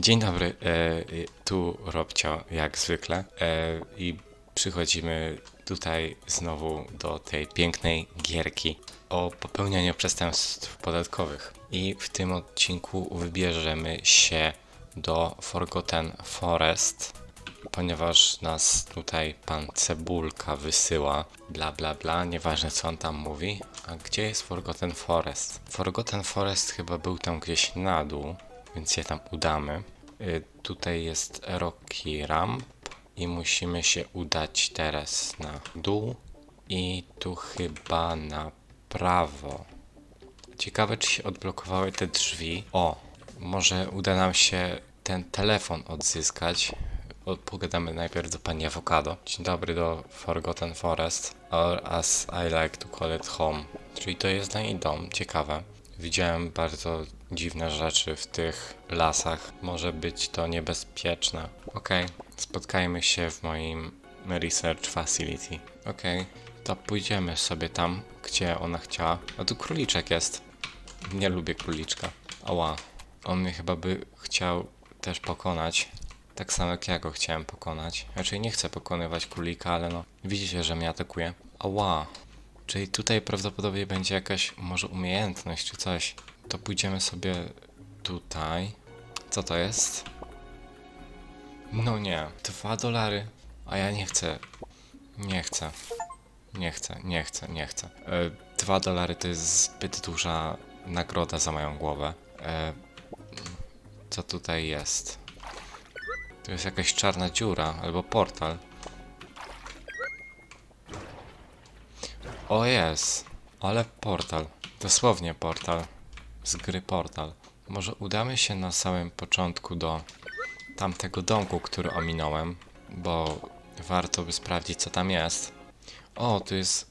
Dzień dobry, e, tu Robcio, jak zwykle. E, I przychodzimy tutaj znowu do tej pięknej gierki o popełnianiu przestępstw podatkowych. I w tym odcinku wybierzemy się do Forgotten Forest, ponieważ nas tutaj pan Cebulka wysyła, bla bla bla, nieważne co on tam mówi. A gdzie jest Forgotten Forest? Forgotten Forest chyba był tam gdzieś na dół, więc się tam udamy. Y, tutaj jest Rocky Ramp i musimy się udać teraz na dół i tu chyba na prawo. Ciekawe, czy się odblokowały te drzwi. O, może uda nam się ten telefon odzyskać. Pogadamy najpierw do pani Avocado. Dzień dobry do Forgotten Forest, or as I like to call it home. Czyli to jest na jej dom. Ciekawe. Widziałem bardzo dziwne rzeczy w tych lasach. Może być to niebezpieczne. Okej, spotkajmy się w moim research facility. Okej, to pójdziemy sobie tam, gdzie ona chciała. A tu króliczek jest. Nie lubię króliczka. Ała. On mnie chyba by chciał też pokonać. Tak samo jak ja go chciałem pokonać. Raczej nie chcę pokonywać królika, ale no. Widzicie, że mnie atakuje. Ała. Czyli tutaj prawdopodobnie będzie jakaś może umiejętność czy coś. To pójdziemy sobie tutaj. Co to jest? No nie. Dwa dolary. A ja nie chcę. Nie chcę. Nie chcę, nie chcę, nie chcę. E, Dwa dolary to jest zbyt duża nagroda za moją głowę. E, co tutaj jest? To jest jakaś czarna dziura albo portal. O jest, ale portal. Dosłownie portal. Z gry portal. Może udamy się na samym początku do tamtego domku, który ominąłem, bo warto by sprawdzić co tam jest. O, tu jest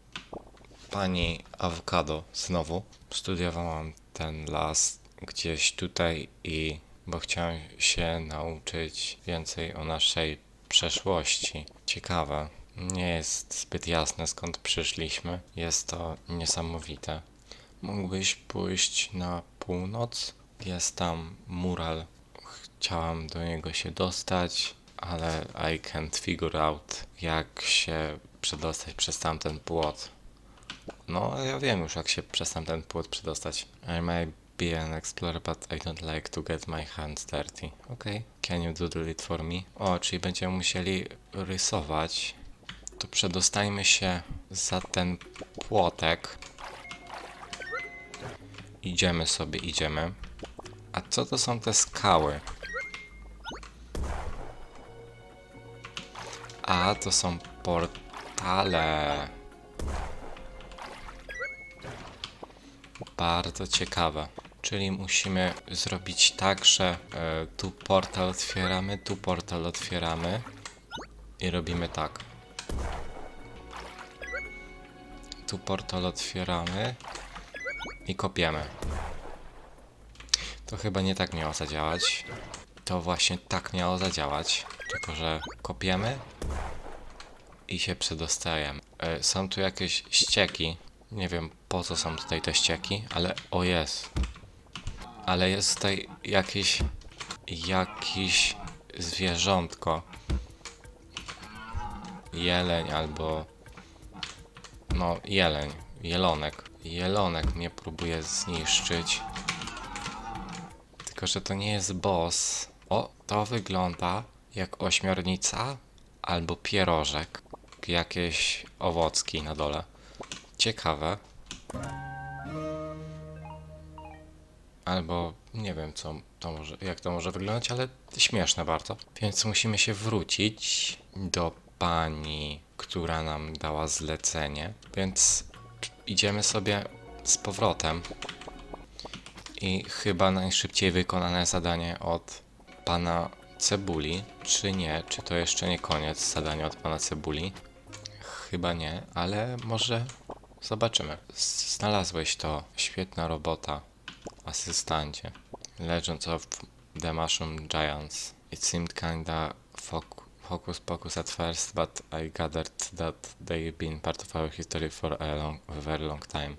pani awokado znowu. Studiowałam ten las gdzieś tutaj i bo chciałem się nauczyć więcej o naszej przeszłości. Ciekawe. Nie jest zbyt jasne skąd przyszliśmy. Jest to niesamowite. Mógłbyś pójść na północ? Jest tam mural. Chciałam do niego się dostać, ale I can't figure out jak się przedostać przez tamten płot. No, ja wiem już jak się przez tamten płot przedostać. I may be an explorer, but I don't like to get my hands dirty. Okay. Can you doodle it for me? O, czyli będziemy musieli rysować. To przedostajmy się za ten płotek. Idziemy sobie, idziemy. A co to są te skały? A, to są portale. Bardzo ciekawe. Czyli musimy zrobić tak, że e, tu portal otwieramy, tu portal otwieramy i robimy tak. Tu portal otwieramy i kopiemy. To chyba nie tak miało zadziałać. To właśnie tak miało zadziałać. Tylko, że kopiemy i się przedostajemy. E, Są tu jakieś ścieki. Nie wiem po co są tutaj te ścieki, ale o jest. Ale jest tutaj jakieś jakiś zwierzątko. Jeleń albo no jeleń, jelonek. Jelonek mnie próbuje zniszczyć. Tylko, że to nie jest boss. O, to wygląda jak ośmiornica albo pierożek. Jakieś owocki na dole. Ciekawe. Albo nie wiem, co to może, jak to może wyglądać, ale śmieszne bardzo. Więc musimy się wrócić do pani, która nam dała zlecenie. Więc idziemy sobie z powrotem. I chyba najszybciej wykonane zadanie od pana Cebuli. Czy nie? Czy to jeszcze nie koniec zadania od pana Cebuli? Chyba nie, ale może zobaczymy. Znalazłeś to. Świetna robota, asystancie. Legends of the Mushroom Giants. It seemed kinda foc- focus pocus at first, but I gathered that they've been part of our history for a, long, very long time.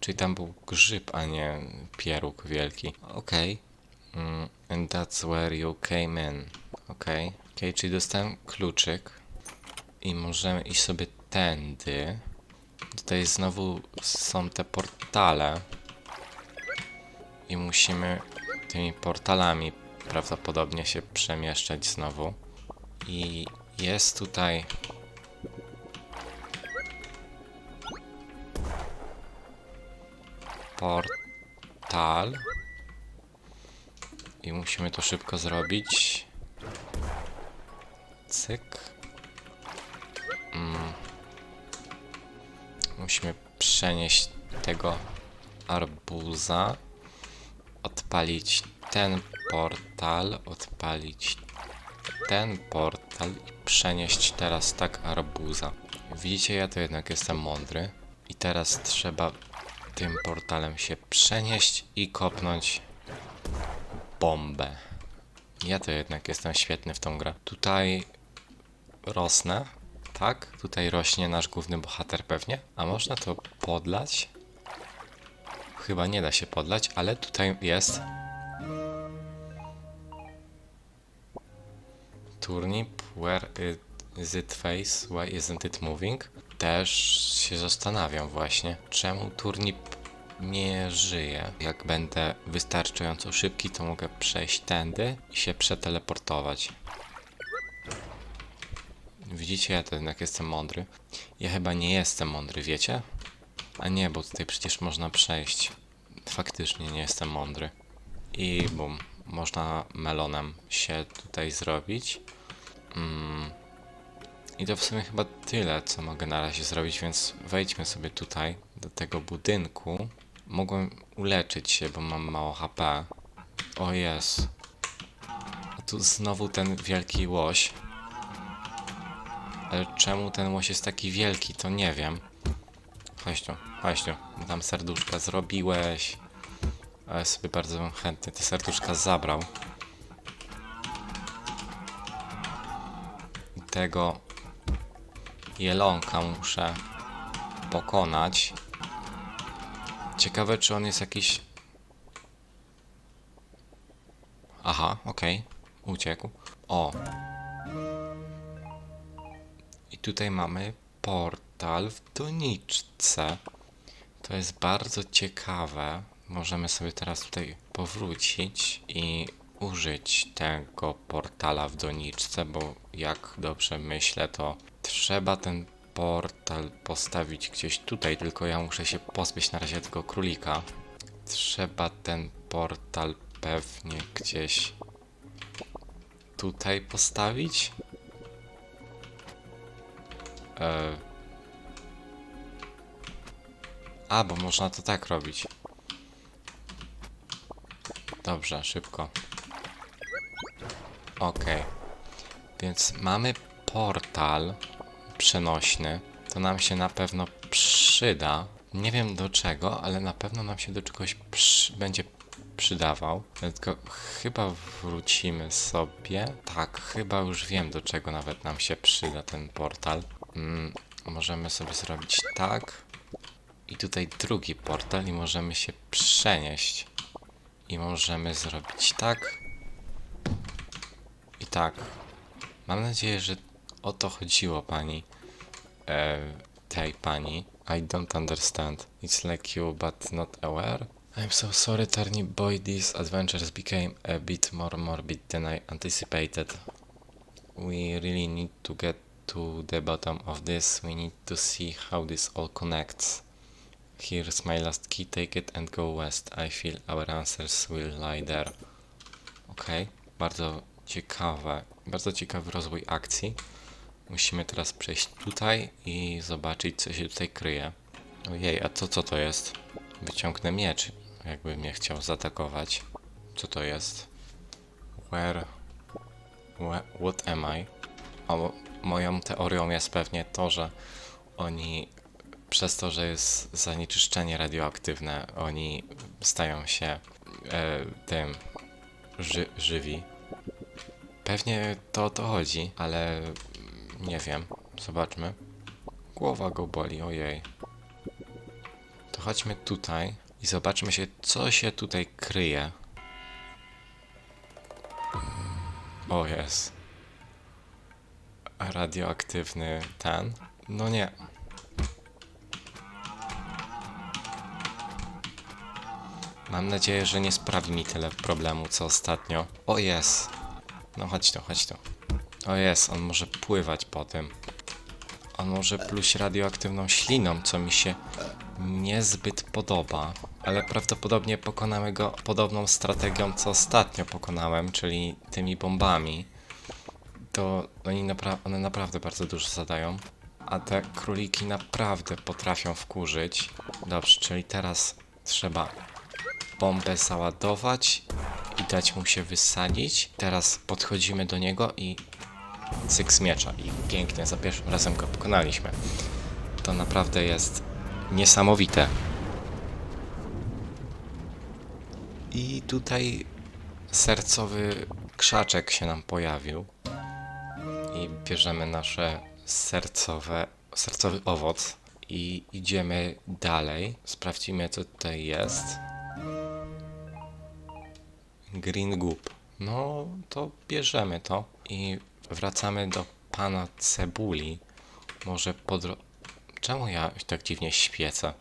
Czyli tam był grzyb, a nie pieróg wielki. Okej. Mm, and that's where you came in. Okej. Okay. czyli dostałem kluczyk. I możemy iść sobie tędy. Tutaj znowu są te portale. I musimy tymi portalami prawdopodobnie się przemieszczać znowu. I jest tutaj. Portal. I musimy to szybko zrobić. Cyk. Mm. Musimy przenieść tego arbuza. Odpalić ten portal. Odpalić ten portal i przenieść teraz tak arbuza. Widzicie, ja to jednak jestem mądry. I teraz trzeba tym portalem się przenieść i kopnąć bombę. Ja to jednak jestem świetny w tą grę. Tutaj rosnę, tak? Tutaj rośnie nasz główny bohater pewnie. A można to podlać? Chyba nie da się podlać, ale tutaj jest turnip, where is it face, why isn't it moving? Też się zastanawiam właśnie, czemu turnip nie żyje. Jak będę wystarczająco szybki, to mogę przejść tędy i się przeteleportować. Widzicie, ja to jednak jestem mądry. Ja chyba nie jestem mądry, wiecie? A nie, bo tutaj przecież można przejść. Faktycznie nie jestem mądry. I bum, można melonem się tutaj zrobić. Mm. I to w sumie chyba tyle, co mogę na razie zrobić, więc wejdźmy sobie tutaj do tego budynku. Mogłem uleczyć się, bo mam mało HP. O jest. A tu znowu ten wielki łoś. Ale czemu ten łoś jest taki wielki, to nie wiem. Chodź tu, chodź tu. Tam serduszka zrobiłeś. Ale sobie bardzo chętnie te serduszka zabrał. Tego jelonka muszę pokonać. Ciekawe, czy on jest jakiś... Aha, okej. Uciekł. O. I tutaj mamy portal w doniczce. To jest bardzo ciekawe. Możemy sobie teraz tutaj powrócić i użyć tego portala w doniczce, bo jak dobrze myślę, to trzeba ten portal postawić gdzieś tutaj, tylko ja muszę się pozbyć na razie tego królika. Trzeba ten portal pewnie gdzieś tutaj postawić. E... A, bo można to tak robić. Dobrze, szybko. Okej. Więc mamy portal przenośny. To nam się na pewno przyda. Nie wiem do czego, ale na pewno nam się do czegoś przy... będzie przydawał. Tylko chyba wrócimy sobie. Tak, chyba już wiem do czego nawet nam się przyda ten portal. Mm, możemy sobie zrobić tak. I tutaj drugi portal i możemy się przenieść. I możemy zrobić tak. Tak. Mam nadzieję, że o to chodziło pani. E, tej pani. I don't understand. It's like you, but not aware. I'm so sorry, Turnip Boy. These adventures became a bit more morbid than I anticipated. We really need to get to the bottom of this. We need to see how this all connects. Here's my last key. Take it and go west. I feel our answers will lie there. Ok, bardzo ciekawe, bardzo ciekawy rozwój akcji. Musimy teraz przejść tutaj i zobaczyć, co się tutaj kryje. Ojej, a to co to jest? Wyciągnę miecz, jakby mnie chciał zaatakować. Co to jest? Where... Where... What am I? O, moją teorią jest pewnie to, że oni przez to, że jest zanieczyszczenie radioaktywne, oni stają się e, tym ży, żywi. Pewnie to o to chodzi, ale nie wiem. Zobaczmy. Głowa go boli, ojej. To chodźmy tutaj i zobaczmy się, co się tutaj kryje. O jest. Radioaktywny ten? No nie. Mam nadzieję, że nie sprawi mi tyle problemu co ostatnio. O jest. No chodź tu, chodź tu. O jest, on może pływać po tym. On może pluć radioaktywną śliną, co mi się niezbyt podoba. Ale prawdopodobnie pokonamy go podobną strategią, co ostatnio pokonałem, czyli tymi bombami. To oni napra- one naprawdę bardzo dużo zadają. A te króliki naprawdę potrafią wkurzyć. Dobrze, czyli teraz trzeba bombę załadować i dać mu się wysadzić. Teraz podchodzimy do niego i cyk z miecza i pięknie, za pierwszym razem go pokonaliśmy. To naprawdę jest niesamowite. I tutaj sercowy krzaczek się nam pojawił. I bierzemy nasze sercowe, sercowy owoc i idziemy dalej. Sprawdzimy co tutaj jest. Green Goop. No, to bierzemy to i wracamy do pana Cebuli. Może podro... Czemu ja tak dziwnie świecę?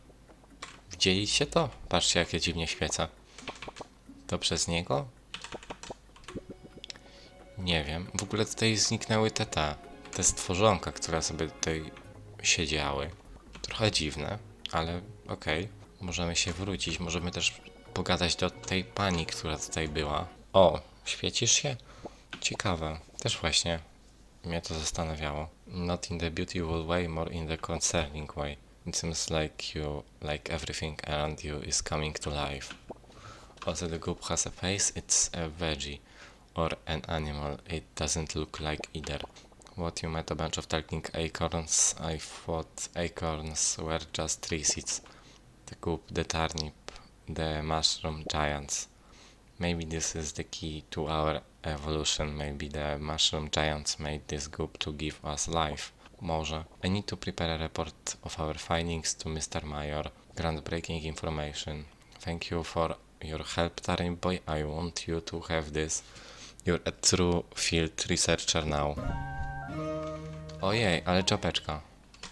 Widzieliście to? Patrzcie, jak ja dziwnie świecę. To przez niego? Nie wiem. W ogóle tutaj zniknęły te te, te stworzonka, które sobie tutaj siedziały. Trochę dziwne, ale okej. Możemy się wrócić, możemy też pogadać do tej pani, która tutaj była. O, świecisz się? Ciekawe. Też właśnie mnie to zastanawiało. Not in the beautiful way, more in the concerning way. It seems like you, like everything around you is coming to life. Also the goop has a face, it's a veggie. Or an animal, it doesn't look like either. What you met a bunch of talking acorns, I thought acorns were just tree seeds. The goop, the turnip, the mushroom giants. Maybe this is the key to our evolution. Maybe the mushroom giants made this goop to give us life. Może. I need to prepare a report of our findings to Mr. Mayor. Groundbreaking information. Thank you for your help, Turnip Boy. I want you to have this. You're a true field researcher now. Ojej, ale czapeczka.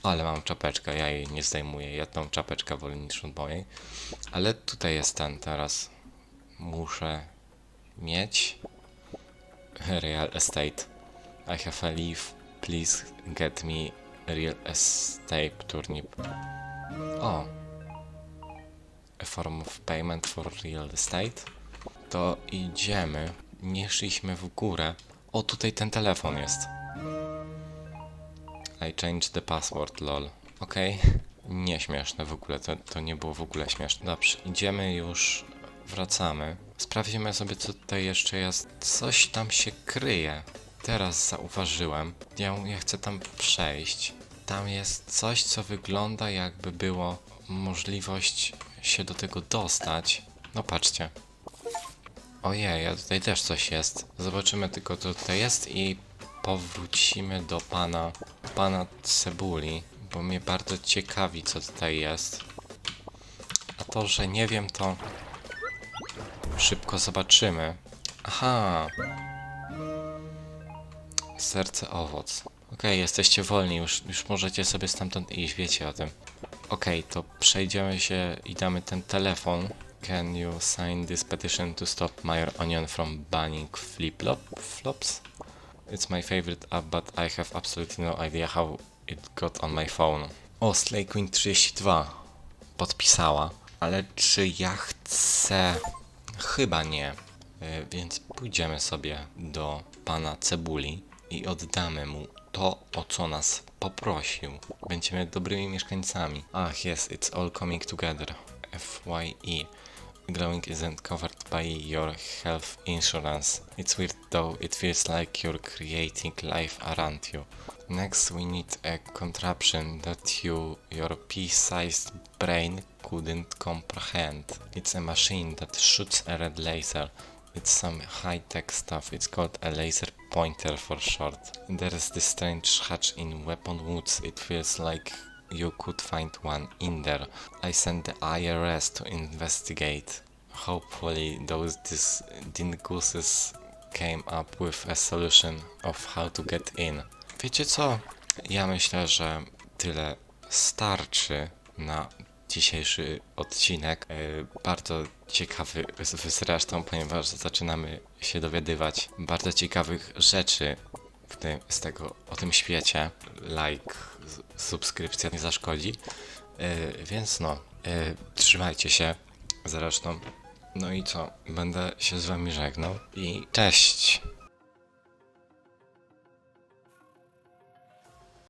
Ale mam czapeczkę, ja jej nie zdejmuję. Ja tą czapeczkę wolę niż od mojej. Ale tutaj jest ten teraz. Muszę mieć real estate. I have a leaf. Please get me real estate turnip. O. A form of payment for real estate. To idziemy. Nie szliśmy w górę. O, tutaj ten telefon jest. I changed the password, lol. Okej. Nieśmieszne w ogóle, to, to nie było w ogóle śmieszne. Dobrze, idziemy już, wracamy. Sprawdzimy sobie, co tutaj jeszcze jest. Coś tam się kryje. Teraz zauważyłem. Ja, ja chcę tam przejść. Tam jest coś, co wygląda jakby było możliwość się do tego dostać. No patrzcie. Ojej, a tutaj też coś jest. Zobaczymy tylko, co tutaj jest i powrócimy do pana, pana Cebuli, bo mnie bardzo ciekawi, co tutaj jest. A to, że nie wiem, to szybko zobaczymy. Aha. Serce owoc. Okej, jesteście wolni, już, już możecie sobie stamtąd iść, wiecie o tym. Okej, to przejdziemy się i damy ten telefon. Can you sign this petition to stop Mayor Onion from banning flip-flop flops? It's my favorite app, but I have absolutely no idea how it got on my phone. O, Slay Queen 32 podpisała, ale czy ja chcę? Chyba nie. Y, Więc pójdziemy sobie do pana Cebuli i oddamy mu to, o co nas poprosił. Będziemy dobrymi mieszkańcami. Ach, yes, it's all coming together. FYE. Glowing isn't covered by your health insurance. It's weird though, it feels like you're creating life around you. Next, we need a contraption that you, your pea-sized brain couldn't comprehend. It's a machine that shoots a red laser. It's some high-tech stuff. It's called a laser pointer for short. There's this strange hatch in Weapon Woods. It feels like you could find one in there. I sent the IRS to investigate. Hopefully those dis- dinguses came up with a solution of how to get in. Wiecie co? Ja myślę, że tyle starczy na dzisiejszy odcinek. Yy, bardzo ciekawy zresztą, ponieważ zaczynamy się dowiadywać bardzo ciekawych rzeczy tym, z tego, o tym świecie. Like, subskrypcja nie zaszkodzi. Yy, więc no, yy, trzymajcie się zresztą. No i co? Będę się z wami żegnał i cześć!